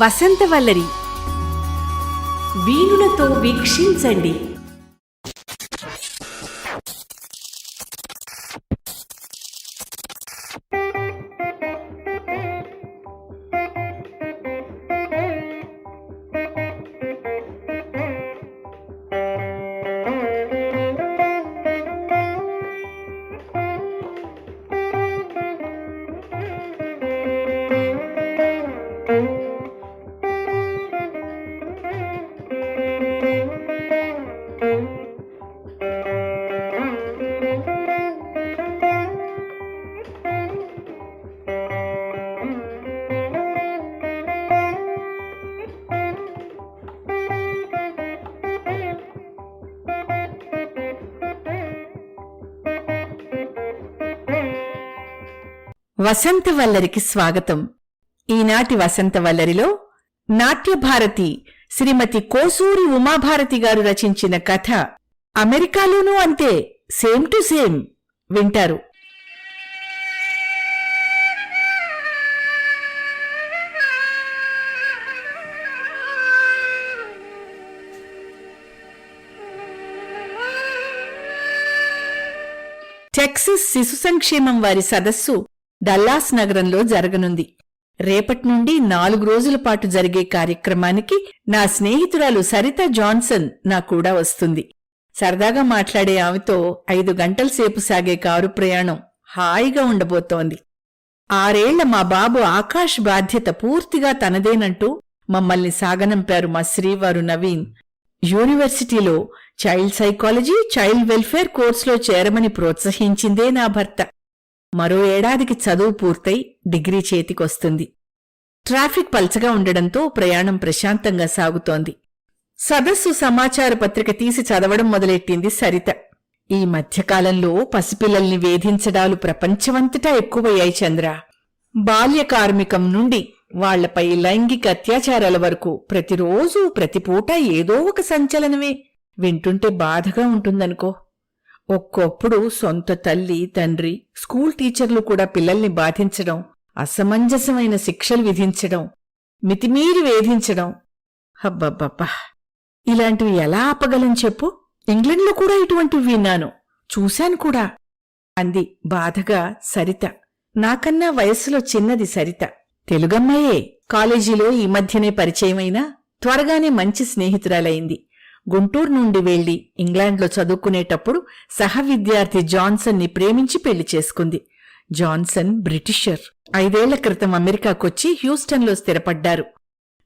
వసంతవల్లరి వీణులతో వీక్షించండి. వసంతవల్లరికి స్వాగతం. ఈనాటి వసంతవల్లరిలో నాట్యభారతి శ్రీమతి కోసూరి ఉమాభారతి గారు రచించిన కథ అమెరికాలోనూ అంతే సేమ్ టు సేమ్ వింటారు. టెక్సస్ శిశు సంక్షేమం వారి సదస్సు డల్లాస్ నగరంలో జరగనుంది. రేపటి నుండి నాలుగు రోజుల పాటు జరిగే కార్యక్రమానికి నా స్నేహితురాలు సరిత జాన్సన్ నా కూడా వస్తుంది. సరదాగా మాట్లాడే ఆమెతో ఐదు గంటల సేపు సాగే కారు ప్రయాణం హాయిగా ఉండబోతోంది. ఆరేళ్ళ మా బాబు ఆకాష్ బాధ్యత పూర్తిగా తనదేనంటూ మమ్మల్ని సాగనంపారు మా శ్రీవారు నవీన్. యూనివర్సిటీలో చైల్డ్ సైకాలజీ చైల్డ్ వెల్ఫేర్ కోర్సులో చేరమని ప్రోత్సహించిందే నా భర్త. మరో ఏడాదికి చదువు పూర్తయి డిగ్రీ చేతికొస్తుంది. ట్రాఫిక్ పల్చగా ఉండడంతో ప్రయాణం ప్రశాంతంగా సాగుతోంది. సదస్సు సమాచార పత్రిక తీసి చదవడం మొదలెట్టింది సరిత. ఈ మధ్యకాలంలో పసిపిల్లల్ని వేధించడాలు ప్రపంచమంతటా ఎక్కువయ్యాయి చంద్ర. బాల్య కార్మికం నుండి వాళ్ళపై లైంగిక అత్యాచారాల వరకు ప్రతిరోజూ ప్రతిపూట ఏదో ఒక సంచలనమే. వింటుంటే బాధగా ఉంటుందనుకో. ఒక్కొప్పుడు సొంత తల్లి తండ్రి స్కూల్ టీచర్లు కూడా పిల్లల్ని బాధించడం అసమంజసమైన శిక్షలు విధించడం మితిమీరి వేధించడం. హబ్బబ్బబ్బా ఇలాంటివి ఎలా ఆపగలం చెప్పు? ఇంగ్లండ్లో కూడా ఇటువంటివి విన్నాను. చూశాను కూడా. అంది బాధగా సరిత. నాకన్నా వయస్సులో చిన్నది సరిత. తెలుగమ్మాయే. కాలేజీలో ఈ మధ్యనే పరిచయమైనా త్వరగానే మంచి స్నేహితురాలైంది. గుంటూరు నుండి వెళ్ళి ఇంగ్లాండ్లో చదువుకునేటప్పుడు సహ విద్యార్థి జాన్సన్ని ప్రేమించి పెళ్ళి చేసుకుంది. Johnson Britisher. ఐదేళ్ళ క్రితం అమెరికాకొచ్చి హ్యూస్టన్లో స్థిరపడ్డారు.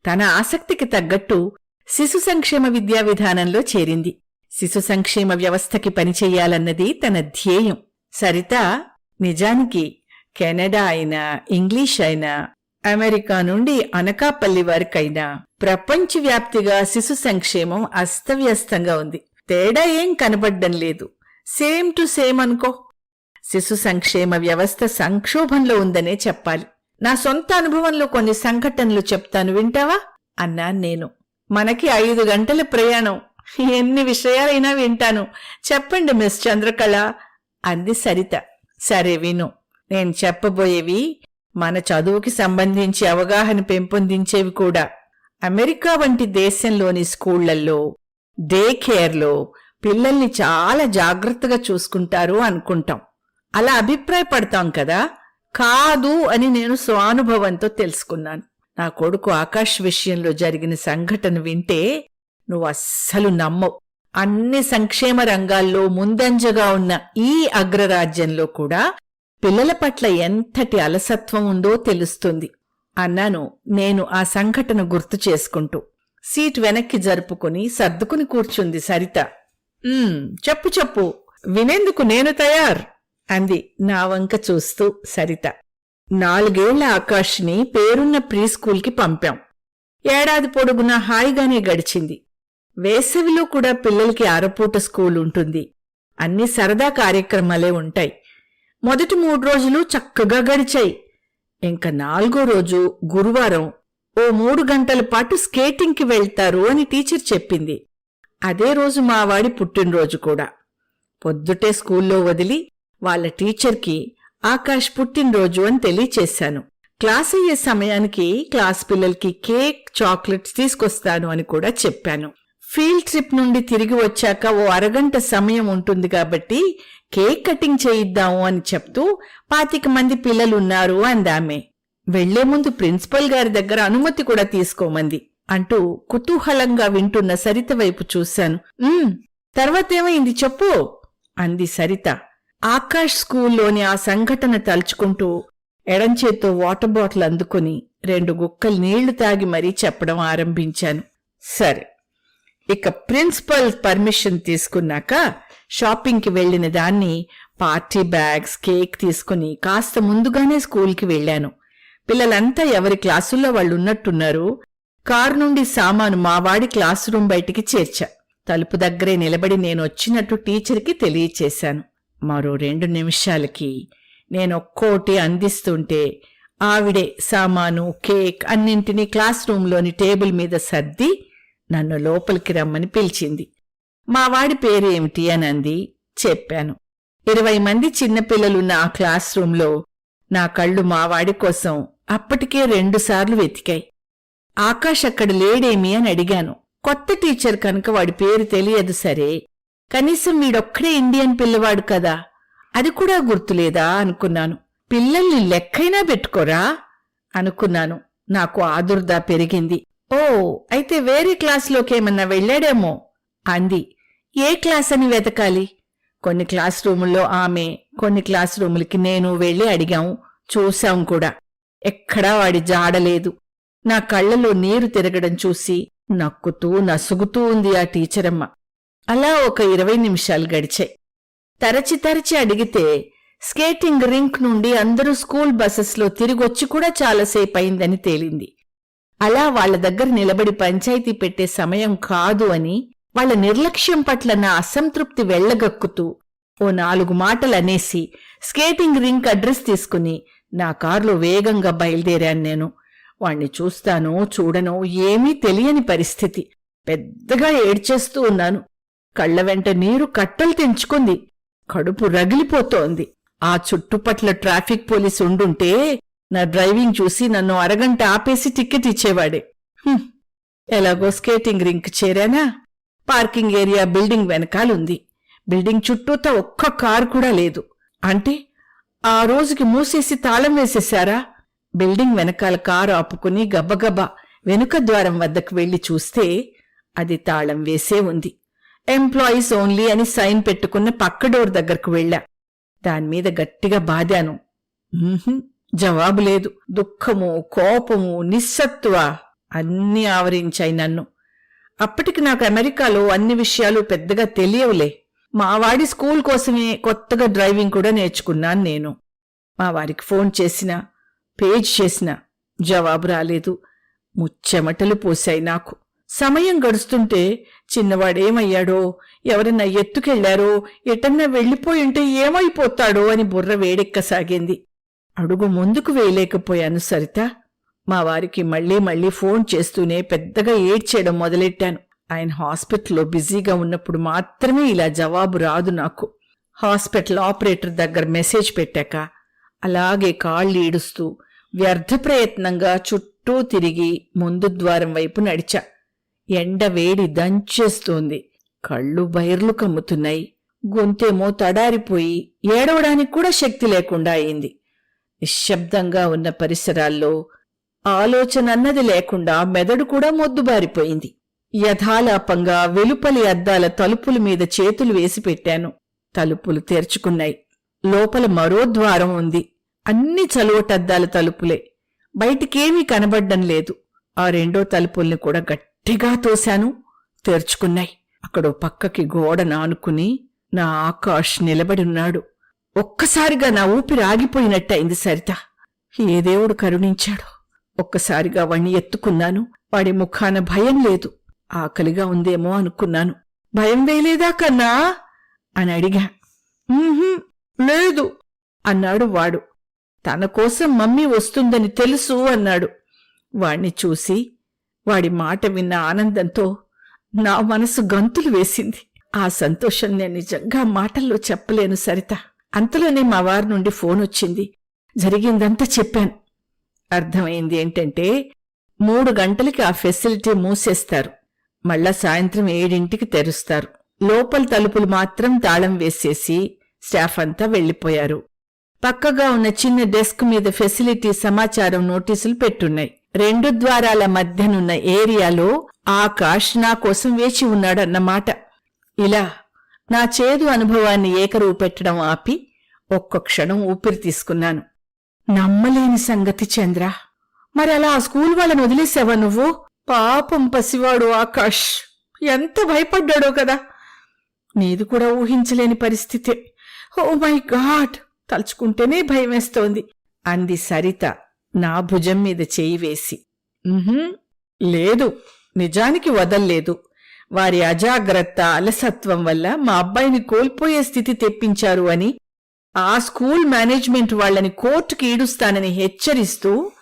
తన ఆసక్తికి తగ్గట్టు శిశు సంక్షేమ విద్యా విధానంలో చేరింది. శిశు సంక్షేమ వ్యవస్థకి పనిచెయ్యాలన్నది తన ధ్యేయం. సరిత నిజానికి కెనడా అయినా ఇంగ్లీష్ అయినా అమెరికా నుండి అనకాపల్లి వరకైనా ప్రపంచవ్యాప్తిగా శిశు సంక్షేమం అస్తవ్యస్తంగా ఉంది. తేడా ఏం కనబడ్డం లేదు. సేమ్ టు సేమ్ అనుకో. శిశు సంక్షేమ వ్యవస్థ సంక్షోభంలో ఉందనే చెప్పాలి. నా సొంత అనుభవంలో కొన్ని సంఘటనలు చెప్తాను వింటావా? అన్నా నేను. మనకి ఐదు గంటల ప్రయాణం. ఎన్ని విషయాలైనా వింటాను. చెప్పండి మిస్ చంద్రకళ అంది సరిత. సరే విను. నేను చెప్పబోయేవి మన చదువుకి సంబంధించి అవగాహన పెంపొందించేవి కూడా. అమెరికా వంటి దేశంలోని స్కూళ్ళల్లో డే కేర్లో పిల్లల్ని చాలా జాగ్రత్తగా చూసుకుంటారు అనుకుంటాం. అలా అభిప్రాయపడతాం కదా? కాదు అని నేను స్వానుభవంతో తెలుసుకున్నాను. నా కొడుకు ఆకాష్ విషయంలో జరిగిన సంఘటన వింటే నువ్వు అస్సలు నమ్మవు. అన్ని సంక్షేమ రంగాల్లో ముందంజగా ఉన్న ఈ అగ్రరాజ్యంలో కూడా పిల్లల పట్ల ఎంతటి అలసత్వం ఉందో తెలుస్తుంది. అన్నాను. నేను ఆ సంఘటన గుర్తు చేసుకుంటూ. సీట్ వెనక్కి జరుపుకుని సర్దుకుని కూర్చుంది సరిత. చెప్పు చెప్పు. వినేందుకు నేను తయార్ అంది నా వంక చూస్తూ సరిత. నాలుగేళ్ళ ఆకాష్ని పేరున్న ప్రీ స్కూల్కి పంపాం. ఏడాది పొడుగునా హాయిగానే గడిచింది. వేసవిలో కూడా పిల్లలకి అరపూట స్కూల్ ఉంటుంది. అన్ని సరదా కార్యక్రమాలే ఉంటాయి. మొదటి మూడు రోజులు చక్కగా గడిచాయి. ఇంక నాలుగో రోజు గురువారం ఓ మూడు గంటల పాటు స్కేటింగ్కి వెళ్తారు అని టీచర్ చెప్పింది. అదే రోజు మావాడి పుట్టినరోజు కూడా. పొద్దుటే స్కూల్లో వదిలి వాళ్ళ టీచర్కి ఆకాష్ పుట్టినరోజు అని తెలియచేశాను. క్లాస్ అయ్యే సమయానికి క్లాస్ పిల్లలకి కేక్ చాక్లెట్స్ తీసుకొస్తాను అని కూడా చెప్పాను. ఫీల్డ్ ట్రిప్ నుండి తిరిగి వచ్చాక ఓ అరగంట సమయం ఉంటుంది కాబట్టి కేక్ కటింగ్ చేయిద్దాము అని చెప్తూ పాతిక మంది పిల్లలున్నారు అందామె. వెళ్ళే ముందు ప్రిన్సిపల్ గారి దగ్గర అనుమతి కూడా తీసుకోమంది. అంటూ కుతూహలంగా వింటున్న సరిత వైపు చూశాను. తర్వాత తర్వాతేమైంది చెప్పు అంది సరిత. ఆకాష్ స్కూల్లోని ఆ సంఘటన తలుచుకుంటూ ఎడంచేత్తో వాటర్ బాటిల్ అందుకుని రెండు గుక్కలు నీళ్ళు తాగి మరీ చెప్పడం ఆరంభించాను. సరే ఇక ప్రిన్సిపల్ పర్మిషన్ తీసుకున్నాక షాపింగ్కి వెళ్ళిన దాన్ని పార్టీ బ్యాగ్స్ కేక్ తీసుకుని కాస్త ముందుగానే స్కూల్కి వెళ్ళాను. పిల్లలంతా ఎవరి క్లాసుల్లో వాళ్ళు ఉన్నట్టున్నారు కారు నుండి సామాను మావాడి క్లాస్ రూమ్ బయటికి చేర్చా. తలుపు దగ్గరే నిలబడి నేను వచ్చినట్టు టీచర్కి తెలియచేశాను. మరో రెండు నిమిషాలకి నేనొక్కోటి అందిస్తుంటే ఆవిడే సామాను కేక్ అన్నింటినీ క్లాస్ రూమ్లోని టేబుల్ మీద సర్ది నన్ను లోపలికి రమ్మని పిలిచింది. మా వాడి పేరేమిటి అని అంది చెప్పాను. ఇరవై మంది చిన్నపిల్లలున్న ఆ క్లాస్ రూంలో నా కళ్ళు మావాడి కోసం అప్పటికే రెండుసార్లు వెతికాయి. ఆకాష్ అక్కడ లేడేమి అని అడిగాను. కొత్త టీచర్ కనుక వాడి పేరు తెలియదు సరే. కనీసం వీడొక్కడే ఇండియన్ పిల్లవాడు కదా. అది కూడా గుర్తులేదా అనుకున్నాను. పిల్లల్ని లెక్కైనా పెట్టుకోరా అనుకున్నాను. నాకు ఆదుర్దా పెరిగింది. ఓ అయితే వేరే క్లాసులోకేమన్నా వెళ్ళాడేమో? అంది. ఏ క్లాస్ అని వెతకాలి? కొన్ని క్లాస్ రూముల్లో ఆమె కొన్ని క్లాస్ రూములకి నేను వెళ్ళి అడిగాం. చూశాం కూడా. ఎక్కడా వాడి జాడలేదు నా కళ్ళలో నీరు తిరగడం చూసి నక్కుతూ నసుగుతూ ఉంది ఆ టీచరమ్మ. అలా ఒక ఇరవై నిమిషాలు గడిచాయి. తరచి తరచి అడిగితే స్కేటింగ్ రింక్ నుండి అందరూ స్కూల్ బస్సెస్లో తిరిగొచ్చి కూడా చాలాసేపు అయిందని తేలింది. అలా వాళ్ళ దగ్గర నిలబడి పంచాయతీ పెట్టే సమయం కాదు అని వాళ్ళ నిర్లక్ష్యం పట్ల నా అసంతృప్తి వెళ్ళగక్కుతూ ఓ నాలుగు మాటలు అనేసి స్కేటింగ్ రింక్ అడ్రస్ తీసుకుని నా కారులో వేగంగా బయలుదేరాను నేను. వాణ్ణి చూస్తానో చూడనో ఏమీ తెలియని పరిస్థితి. పెద్దగా ఏడ్చేస్తూ ఉన్నాను. కళ్ళ వెంట నీరు కట్టలు తెంచుకుంది. కడుపు రగిలిపోతోంది. ఆ చుట్టుపట్ల ట్రాఫిక్ పోలీస్ ఉండుంటే నా డ్రైవింగ్ చూసి నన్ను అరగంట ఆపేసి టికెట్ ఇచ్చేవాడే. ఎలాగో స్కేటింగ్ రింక్ చేరానా? పార్కింగ్ ఏరియా బిల్డింగ్ వెనకాలుంది. బిల్డింగ్ చుట్టూతా ఒక్క కారు కూడా లేదు. అంటే ఆ రోజుకి మూసేసి తాళం వేసేశారా? బిల్డింగ్ వెనకాల కారు ఆపుకుని గబగబా వెనుక ద్వారం వద్దకు వెళ్ళి చూస్తే అది తాళం వేసే ఉంది. ఎంప్లాయీస్ ఓన్లీ అని సైన్ పెట్టుకున్న పక్క డోర్ దగ్గరకు వెళ్ళా. దానిమీద గట్టిగా బాదాను. జవాబు లేదు. దుఃఖము కోపము నిస్సత్వ అన్నీ ఆవరించాయి నన్ను. అప్పటికి నాకు అమెరికాలో అన్ని విషయాలు పెద్దగా తెలియవులే. మా వాడి స్కూల్ కోసమే కొత్తగా డ్రైవింగ్ కూడా నేర్చుకున్నాను నేను. మా వారికి ఫోన్ చేసినా పేజ్ చేసినా జవాబు రాలేదు. ముచ్చెమటలు పోశాయి నాకు. సమయం గడుస్తుంటే చిన్నవాడేమయ్యాడో ఎవరన్నా ఎత్తుకెళ్ళారో ఎటన్నా వెళ్ళిపోయింటే ఏమైపోతాడో అని బుర్ర వేడెక్కసాగింది. అడుగు ముందుకు వేయలేకపోయాను సరిత. మా వారికి మళ్ళీ మళ్ళీ ఫోన్ చేస్తూనే పెద్దగా ఏడ్చేయడం మొదలెట్టాను. ఆయన హాస్పిటల్లో బిజీగా ఉన్నప్పుడు మాత్రమే ఇలా జవాబు రాదు నాకు. హాస్పిటల్ ఆపరేటర్ దగ్గర మెసేజ్ పెట్టాక అలాగే కాళ్ళు ఈడుస్తూ వ్యర్థ ప్రయత్నంగా చుట్టూ తిరిగి ముందు ద్వారం వైపు నడిచా. ఎండ వేడి దంచేస్తోంది. కళ్ళు బైర్లు కమ్ముతున్నాయి. గొంతేమో తడారిపోయి ఏడవడానికి కూడా శక్తి లేకుండా అయింది. నిశ్శబ్దంగా ఉన్న పరిసరాల్లో ఆలోచన అన్నది లేకుండా మెదడు కూడా మొద్దుబారిపోయింది. యథాలాపంగా వెలుపలి అద్దాల తలుపుల మీద చేతులు వేసి పెట్టాను. తలుపులు తెరుచుకున్నాయి. లోపల మరో ద్వారం ఉంది. అన్ని చలువటద్దాల తలుపులే. బయటికేమీ కనబడ్డం లేదు. ఆ రెండో తలుపుల్ని కూడా గట్టిగా తోశాను. తెరుచుకున్నాయి. అక్కడో పక్కకి గోడ నానుకుని నా ఆకాష్ నిలబడిన్నాడు ఒక్కసారిగా నా ఊపిరి ఆగిపోయినట్టయింది సరిత. ఏ దేవుడు కరుణించాడు? ఒక్కసారిగా వాణ్ణి ఎత్తుకున్నాను. వాడి ముఖాన భయం లేదు. ఆకలిగా ఉందేమో అనుకున్నాను. భయం వేయలేదా కన్నా? అని అడిగా. లేదు అన్నాడు వాడు. తన కోసం మమ్మీ వస్తుందని తెలుసు అన్నాడు. వాణ్ణి చూసి వాడి మాట విన్న ఆనందంతో నా మనసు గంతులు వేసింది. ఆ సంతోషం నేను నిజంగా మాటల్లో చెప్పలేను సరిత. అంతలోనే మా వారి నుండి ఫోన్ వచ్చింది. జరిగిందంతా చెప్పాను. అర్థమైంది ఏంటంటే మూడు గంటలకి ఆ ఫెసిలిటీ మూసేస్తారు. మళ్ళా సాయంత్రం ఏడింటికి తెరుస్తారు. లోపల తలుపులు మాత్రం తాళం వేసేసి స్టాఫ్ అంతా వెళ్ళిపోయారు పక్కగా ఉన్న చిన్న డెస్క్ మీద ఫెసిలిటీ సమాచారం నోటీసులు పెట్టున్నాయి. రెండు ద్వారాల మధ్యనున్న ఏరియాలో ఆకాష్ నా కోసం వేచి ఉన్నాడన్నమాట. ఇలా నా చేదు అనుభవాన్ని ఏకరువు పెట్టడం ఆపి ఒక్క క్షణం ఊపిరి తీసుకున్నాను. నమ్మలేని సంగతి చంద్ర. మరి అలా ఆ స్కూల్ వాళ్ళని వదిలేసావా నువ్వు? పాపం పసివాడు ఆకాష్. ఎంత భయపడ్డాడో కదా. నీది కూడా ఊహించలేని పరిస్థితే. Oh my god! తలుచుకుంటేనే భయమేస్తోంది. అంది సరిత నా భుజం మీద చేయి వేసి. లేదు. నిజానికి వదల్లేదు. వారి అజాగ్రత్త అలసత్వం వల్ల మా అబ్బాయిని కోల్పోయే స్థితి తెప్పించారు అని ఆ స్కూల్ మేనేజ్మెంట్ వాళ్ళని కోర్టుకి ఈడుస్తానని హెచ్చరిస్తూ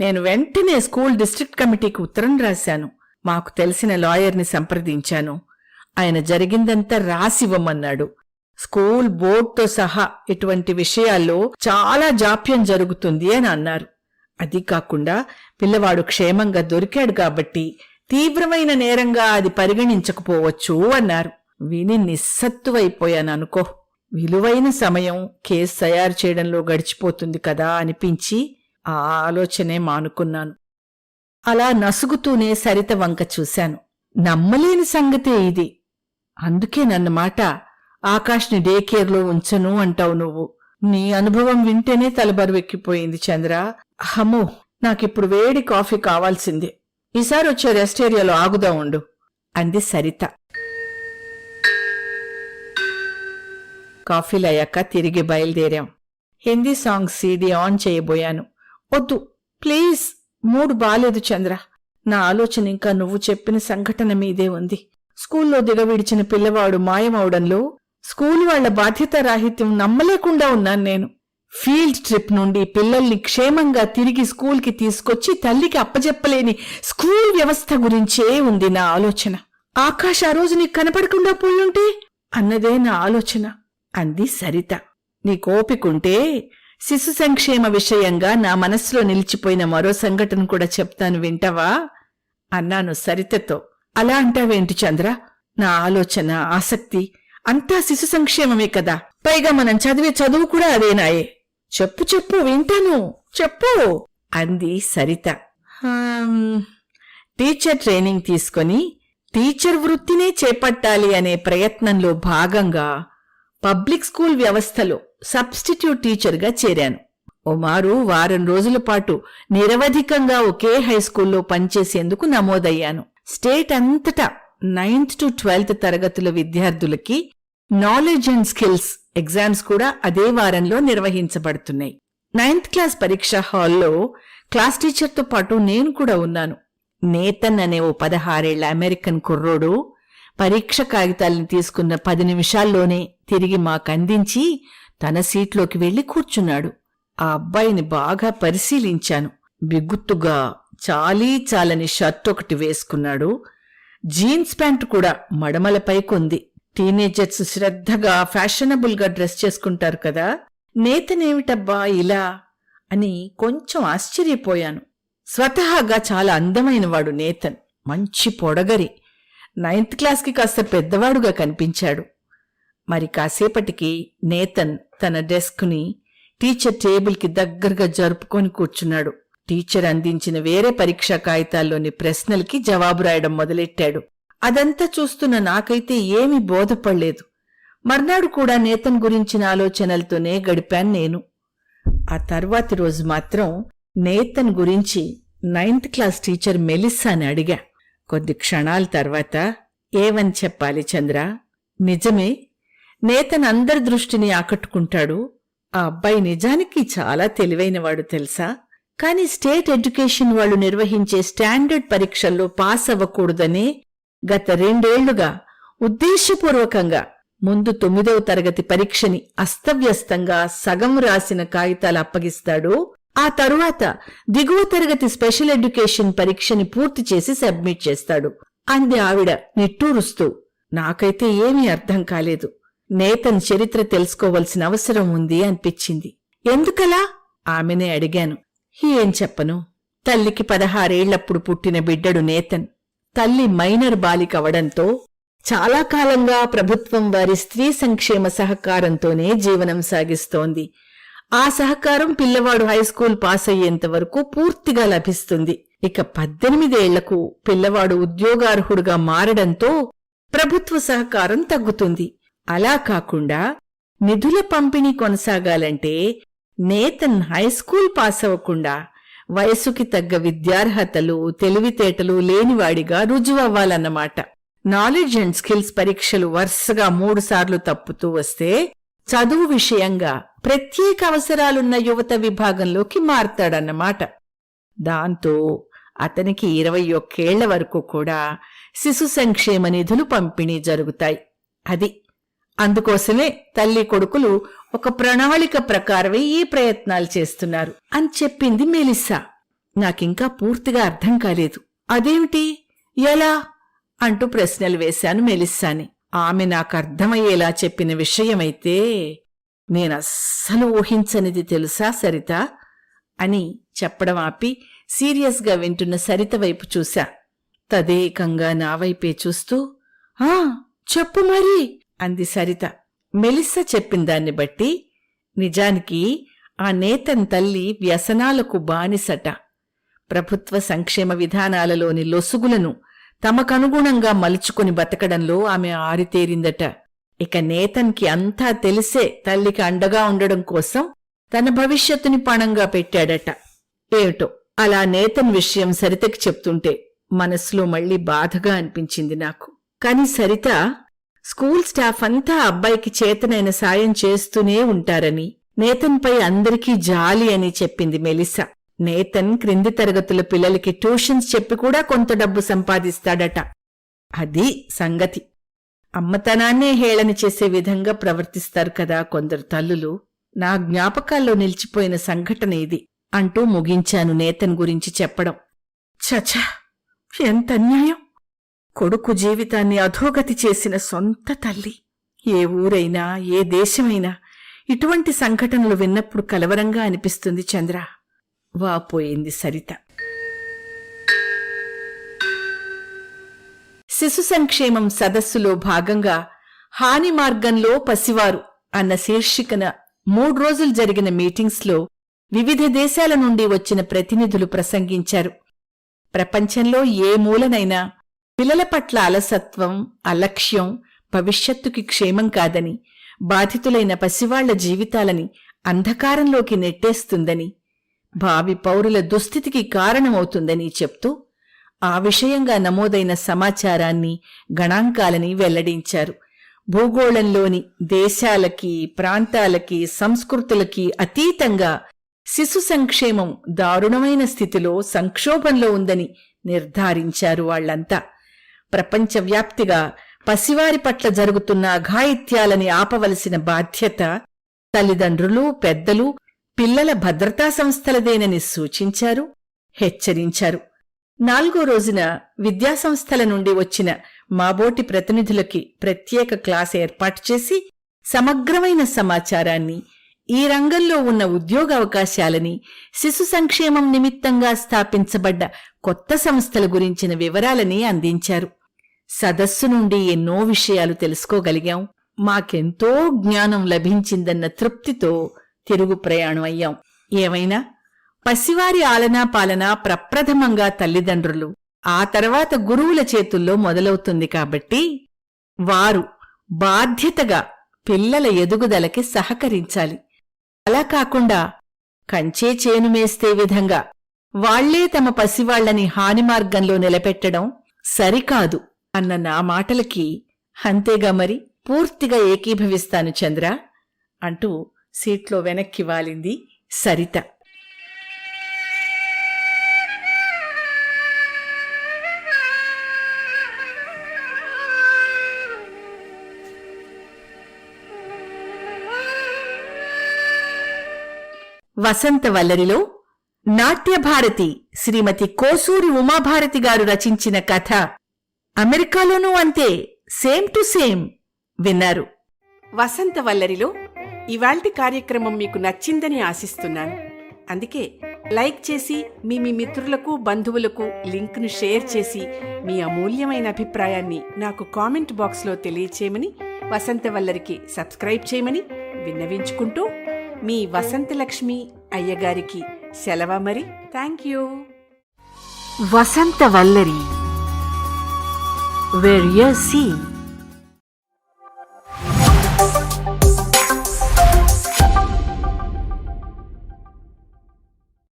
నేను వెంటనే స్కూల్ డిస్ట్రిక్ట్ కమిటీకి ఉత్తరం రాశాను. మాకు తెలిసిన లాయర్ని సంప్రదించాను. ఆయన జరిగిందంతా రాసివ్వమన్నాడు స్కూల్ బోర్డుతో సహా ఇటువంటి విషయాల్లో చాలా జాప్యం జరుగుతుంది అని అన్నారు. అది కాకుండా పిల్లవాడు క్షేమంగా దొరికాడు కాబట్టి తీవ్రమైన నేరంగా అది పరిగణించకపోవచ్చు అన్నారు. విని నిస్సత్తువైపోయాను అనుకో విలువైన సమయం కేసు తయారు చేయడంలో గడిచిపోతుంది కదా అనిపించి ఆ ఆలోచనే మానుకున్నాను. అలా నసుగుతూనే సరిత వంక చూశాను. నమ్మలేని సంగతే ఇది. అందుకే నన్నమాట ఆకాష్ని డే కేర్లో ఉంచను అంటావు నువ్వు. నీ అనుభవం వింటేనే తలబరువెక్కిపోయింది చంద్ర. హమ్మో నాకిప్పుడు వేడి కాఫీ కావాల్సిందే. ఈసారి వచ్చే రెస్ట్ ఏరియాలో ఆగుదా ఉండు అంది సరిత. కాఫీలయ్యాక తిరిగి బయలుదేరాం. హిందీ సాంగ్ సీడీ ఆన్ చేయబోయాను. వద్దు ప్లీజ్ మూడు బాలేదు చంద్ర. నా ఆలోచన ఇంకా నువ్వు చెప్పిన సంఘటన మీదే ఉంది. స్కూల్లో దిగవిడిచిన పిల్లవాడు మాయమవడంలో స్కూల్ వాళ్ళ బాధ్యతారాహిత్యం నమ్మలేకుండా ఉన్నాను నేను. ఫీల్డ్ ట్రిప్ నుండి పిల్లల్ని క్షేమంగా తిరిగి స్కూల్కి తీసుకొచ్చి తల్లికి అప్పజెప్పలేని స్కూల్ వ్యవస్థ గురించే ఉంది నా ఆలోచన. ఆకాశ ఆ రోజు నీకు కనపడకుండా పోయుంటే? అన్నదే నా ఆలోచన అంది సరిత. నీ కోపికుంటే శిశు సంక్షేమ విషయంగా నా మనస్సులో నిలిచిపోయిన మరో సంఘటన కూడా చెప్తాను వింటవా? అన్నాను సరితతో. అలా అంటావేంటి చంద్ర? నా ఆలోచన ఆసక్తి అంతా శిశు సంక్షేమమే కదా. పైగా మనం చదివే చదువు కూడా అదేనాయే చెప్పు చెప్పు వింటాను. చెప్పు. అంది సరిత. "హమ్, టీచర్ ట్రైనింగ్ తీసుకొని టీచర్ వృత్తినే చేపట్టాలి అనే ప్రయత్నంలో భాగంగా పబ్లిక్ స్కూల్ వ్యవస్థలో సబ్స్టిట్యూట్ టీచర్గా చేరాను. ఓమారు వారం రోజుల పాటు నిరవధికంగా ఒకే హైస్కూల్లో పనిచేసేందుకు నమోదయ్యాను. స్టేట్ అంతటా నైన్త్ టు ట్వెల్త్ తరగతుల విద్యార్థులకి నాలెడ్జ్ అండ్ స్కిల్స్ ఎగ్జామ్స్ కూడా అదే వారంలో నిర్వహించబడుతున్నాయి. నైన్త్ క్లాస్ పరీక్ష హాల్లో క్లాస్ టీచర్తో పాటు నేను కూడా ఉన్నాను. నేతన్ అనే ఓ పదహారేళ్ళ అమెరికన్ కుర్రోడు పరీక్ష కాగితాలను తీసుకున్న పది నిమిషాల్లోనే తిరిగి మాకందించి తన సీట్లోకి వెళ్ళి కూర్చున్నాడు. ఆ అబ్బాయిని బాగా పరిశీలించాను. బిగుత్తుగా చాలీ చాలని షర్ట్ ఒకటి వేసుకున్నాడు. జీన్స్ ప్యాంటు కూడా మడమలపై కొంది. టీనేజర్స్ శ్రద్ధగా ఫ్యాషనబుల్గా డ్రెస్ చేసుకుంటారు కదా? నేతనేమిటబ్బా ఇలా? అని కొంచెం ఆశ్చర్యపోయాను. స్వతహాగా చాలా అందమైనవాడు నేతన్. మంచి పొడగరి. నైన్త్ క్లాస్కి కాస్త పెద్దవాడుగా కనిపించాడు. మరి కాసేపటికి నేతన్ తన డెస్క్ని టీచర్ టేబుల్కి దగ్గరగా జరుపుకొని కూర్చున్నాడు. టీచర్ అందించిన వేరే పరీక్షా కాగితాల్లోని ప్రశ్నలకి జవాబు రాయడం మొదలెట్టాడు. అదంతా చూస్తున్న నాకైతే ఏమీ బోధపడలేదు. మర్నాడు కూడా నేతన్ గురించిన ఆలోచనలతోనే గడిపాను నేను. ఆ తర్వాతి రోజు మాత్రం నేతన్ గురించి నైన్త్ క్లాస్ టీచర్ మెలిస్సాని అడిగా. కొద్ది క్షణాల తర్వాత ఏమని చెప్పాలి చంద్ర? నిజమే నేతన్ అందరి దృష్టిని ఆకట్టుకుంటాడు. ఆ అబ్బాయి నిజానికి చాలా తెలివైనవాడు తెలుసా? కానీ స్టేట్ ఎడ్యుకేషన్ వాళ్ళు నిర్వహించే స్టాండర్డ్ పరీక్షల్లో పాస్ అవ్వకూడదనే గత రెండేళ్ళుగా ఉద్దేశపూర్వకంగా ముందు తొమ్మిదవ తరగతి పరీక్షని అస్తవ్యస్తంగా సగం రాసిన కాగితాలు అప్పగిస్తాడు ఆ తరువాత దిగువ తరగతి స్పెషల్ ఎడ్యుకేషన్ పరీక్షని పూర్తి చేసి సబ్మిట్ చేస్తాడు. అంది ఆవిడ నిట్టూరుస్తూ నాకైతే ఏమీ అర్థం కాలేదు. నేతన్ చరిత్ర తెలుసుకోవలసిన అవసరం ఉంది అనిపించింది. ఎందుకలా? ఆమెనే అడిగాను. ఏం చెప్పను? తల్లికి పదహారేళ్ళప్పుడు పుట్టిన బిడ్డడు నేతన్. తల్లి మైనర్ బాలికవడంతో చాలా కాలంగా ప్రభుత్వం వారి స్త్రీ సంక్షేమ సహకారంతోనే జీవనం సాగిస్తోంది. ఆ సహకారం పిల్లవాడు హైస్కూల్ పాస్ అయ్యేంత వరకు పూర్తిగా లభిస్తుంది. ఇక పద్దెనిమిదేళ్ళకు పిల్లవాడు ఉద్యోగార్హుడుగా మారడంతో ప్రభుత్వ సహకారం తగ్గుతుంది. అలా కాకుండా నిధుల పంపిణీ కొనసాగాలంటే నేతన్ హైస్కూల్ పాస్ అవ్వకుండా వయసుకి తగ్గ విద్యార్హతలు తెలివితేటలు లేనివాడిగా రుజువవ్వాలన్నమాట. నాలెడ్జ్ అండ్ స్కిల్స్ పరీక్షలు వరుసగా మూడుసార్లు తప్పుతూ వస్తే చదువు విషయంగా ప్రత్యేక అవసరాలున్న యువత విభాగంలోకి మారతాడన్నమాట. దాంతో అతనికి ఇరవై ఒక్కేళ్ళ వరకు కూడా శిశు సంక్షేమ నిధులు పంపిణీ జరుగుతాయి. అది అందుకోసమే తల్లి కొడుకులు ఒక ప్రణాళిక ప్రకారమే ఈ ప్రయత్నాలు చేస్తున్నారు అని చెప్పింది మెలిస్సా. నాకింకా పూర్తిగా అర్థం కాలేదు. అదేమిటి? ఎలా? అంటూ ప్రశ్నలు వేశాను మెలిస్సాని. ఆమె నాకు అర్థమయ్యేలా చెప్పిన విషయమైతే నేనస్సలు ఊహించనిది తెలుసా సరిత? అని చెప్పడం ఆపి సీరియస్గా వింటున్న సరిత వైపు చూశా. తదేకంగా నా వైపే చూస్తూ ఆ చెప్పు మరి! అంది సరిత. మెలిస్స చెప్పిందాన్ని బట్టి నిజానికి ఆ నేతన్ తల్లి వ్యసనాలకు బానిసట. ప్రభుత్వ సంక్షేమ విధానాలలోని లొసుగులను తమకనుగుణంగా మలుచుకుని బతకడంలో ఆమె ఆరితేరిందట. ఇక నేతన్కి అంతా తెలిసే తల్లికి అండగా ఉండడం కోసం తన భవిష్యత్తుని పణంగా పెట్టాడట. ఏమిటో? అలా నేతన్ విషయం సరితకి చెప్తుంటే మనసులో మళ్ళీ బాధగా అనిపించింది నాకు. కాని సరిత స్కూల్ స్టాఫ్ అంతా అబ్బాయికి చేతనైన సాయం చేస్తూనే ఉంటారని. నేతన్పై అందరికీ జాలి అని చెప్పింది మెలిసా. నేతన్ క్రింది తరగతుల పిల్లలకి ట్యూషన్స్ చెప్పి కూడా కొంత డబ్బు సంపాదిస్తాడట. అది సంగతి. అమ్మతనాన్నే హేళన చేసే విధంగా ప్రవర్తిస్తారు కదా కొందరు తల్లులు. నా జ్ఞాపకాల్లో నిలిచిపోయిన సంఘటన ఇది. అంటూ ముగించాను నేతన్ గురించి చెప్పడం. చచ ఎంత అన్యాయం! కొడుకు జీవితాన్ని అధోగతి చేసిన సొంత తల్లి. ఏ ఊరైనా ఏ దేశమైనా ఇటువంటి సంఘటనలు విన్నప్పుడు కలవరంగా అనిపిస్తుంది చంద్ర. వాపోయింది సరిత. శిశు సంక్షేమం సదస్సులో భాగంగా హాని మార్గంలో పసివారు అన్న శీర్షికన మూడు రోజులు జరిగిన మీటింగ్స్లో వివిధ దేశాల నుండి వచ్చిన ప్రతినిధులు ప్రసంగించారు. ప్రపంచంలో ఏ మూలనైనా పిల్లల పట్ల అలసత్వం అలక్ష్యం భవిష్యత్తుకి క్షేమం కాదని బాధితులైన పసివాళ్ళ జీవితాలని అంధకారంలోకి నెట్టేస్తుందని భావి పౌరుల దుస్థితికి కారణమవుతుందని చెప్తూ ఆ విషయంగా నమోదైన సమాచారాన్ని గణాంకాలని వెల్లడించారు. భూగోళంలోని దేశాలకి ప్రాంతాలకి సంస్కృతులకి అతీతంగా శిశు సంక్షేమం దారుణమైన స్థితిలో సంక్షోభంలో ఉందని నిర్ధారించారు వాళ్ళంతా ప్రపంచవ్యాప్తిగా పసివారి పట్ల జరుగుతున్న అఘాయిత్యాలని ఆపవలసిన బాధ్యత తల్లిదండ్రులు పెద్దలు పిల్లల భద్రతా సంస్థలదేనని సూచించారు హెచ్చరించారు. నాలుగో రోజున విద్యాసంస్థల నుండి వచ్చిన మాబోటి ప్రతినిధులకి ప్రత్యేక క్లాస్ ఏర్పాటు చేసి సమగ్రమైన సమాచారాన్ని ఈ రంగంలో ఉన్న ఉద్యోగావకాశాలని శిశు సంక్షేమం నిమిత్తంగా స్థాపించబడ్డ కొత్త సంస్థల గురించిన వివరాలని అందించారు. సదస్సు నుండి ఎన్నో విషయాలు తెలుసుకోగలిగాం. మాకెంతో జ్ఞానం లభించిందన్న తృప్తితో తిరుగు ప్రయాణం అయ్యాం. ఏమైనా? పసివారి ఆలనా పాలన ప్రప్రథమంగా తల్లిదండ్రులు. ఆ తర్వాత గురువుల చేతుల్లో మొదలవుతుంది కాబట్టి వారు బాధ్యతగా పిల్లల ఎదుగుదలకి సహకరించాలి. అలా కాకుండా కంచే చేను మేస్తే విధంగా వాళ్ళే తమ పసివాళ్ళని హాని మార్గంలో నిలబెట్టడం సరికాదు. అన్న నా మాటలకి అంతేగా మరి? పూర్తిగా ఏకీభవిస్తాను చంద్ర అంటూ సీట్లో వెనక్కి వాలింది సరిత. వసంత వల్లరిలో నాట్యభారతి శ్రీమతి కోసూరి ఉమాభారతి గారు రచించిన కథ అమెరికాలోనూ అంతే సేమ్ టు సేమ్ విన్నారు. వసంతవల్లరిలో ఇవాల్టి కార్యక్రమం మీకు నచ్చిందని ఆశిస్తున్నాను. అందుకే లైక్ చేసి మీ మీ మిత్రులకు బంధువులకు లింక్ను షేర్ చేసి మీ అమూల్యమైన అభిప్రాయాన్ని నాకు కామెంట్ బాక్స్లో తెలియచేయమని వసంతవల్లరికి సబ్స్క్రైబ్ చేయమని విన్నవించుకుంటూ మీ వసంతలక్ష్మి అయ్యగారికి సెలవ మరి. Thank you. Vasanthavallari where you see